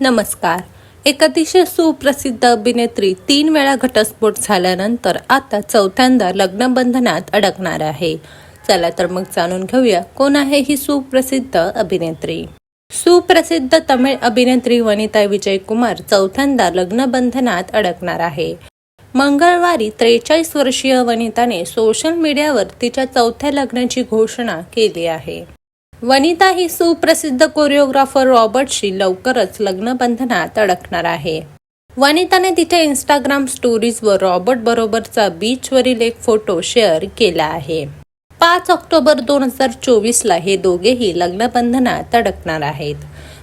नमस्कार. एक अतिशय सुप्रसिद्ध अभिनेत्री तीन वेळा घटस्फोट झाल्यानंतर आता चौथ्यांदा लग्नबंधनात अडकणार आहे. चला तर मग जाणून घेऊया कोण आहे ही सुप्रसिद्ध अभिनेत्री. सुप्रसिद्ध तमिळ अभिनेत्री वनिता विजय कुमार चौथ्यांदा लग्नबंधनात अडकणार आहे. मंगळवारी त्रेचाळीस वर्षीय वनिताने सोशल मीडियावर तिच्या चौथ्या लग्नाची घोषणा केली आहे. वनिता ही सुप्रसिद्ध कोरिओग्राफर रॉबर्टशी लवकरच लग्नबंधनात अडकणार आहे. वनिताने तिच्या इंस्टाग्राम स्टोरीजवर रॉबर्ट बरोबरचा बीचवरील एक फोटो शेअर केला आहे. पाच ऑक्टोबर दोन हजार चोवीसला हे दोघेही लग्नबंधनात अडकणार आहेत.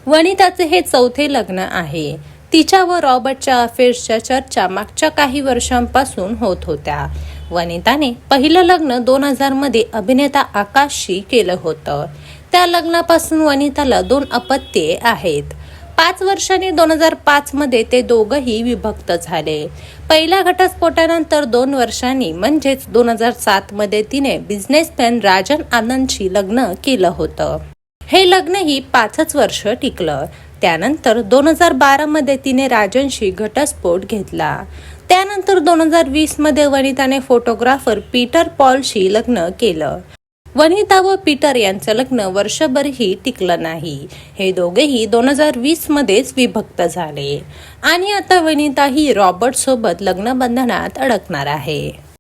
वनिताचे हे चौथे लग्न आहे. तिच्या व रॉबर्टच्या अफेअर्सच्या चर्चा मागच्या काही वर्षांपासून होत होत्या. वनिताने पहिलं लग्न दोन हजारमध्ये अभिनेता आकाशशी केलं होतं. त्या लग्नापासून वनिताला दोन अपत्ये आहेत. पाच वर्षांनी दोन हजार पाच मध्ये ते दोघंही विभक्त झाले. पहिल्या घटस्फोटानंतर दोन वर्षांनी म्हणजेच दोन हजार सात मध्ये तिने बिझनेसमॅन राजन आनंदशी लग्न केलं होतं. हे लग्नही पाचच वर्ष टिकलं. त्यानंतर दोन हजार बारा मध्ये तिने राजनशी घटस्फोट घेतला. त्यानंतर दोन हजार वीसमध्ये वनिताने फोटोग्राफर पीटर पॉलशी लग्न केलं. वनिता व पीटर यांचं लग्न वर्षभरही टिकलं नाही. हे दोघेही दोन हजार वीस मध्येच विभक्त झाले. आणि आता वनिता ही रॉबर्ट सोबत लग्न बंधनात अडकणार आहे.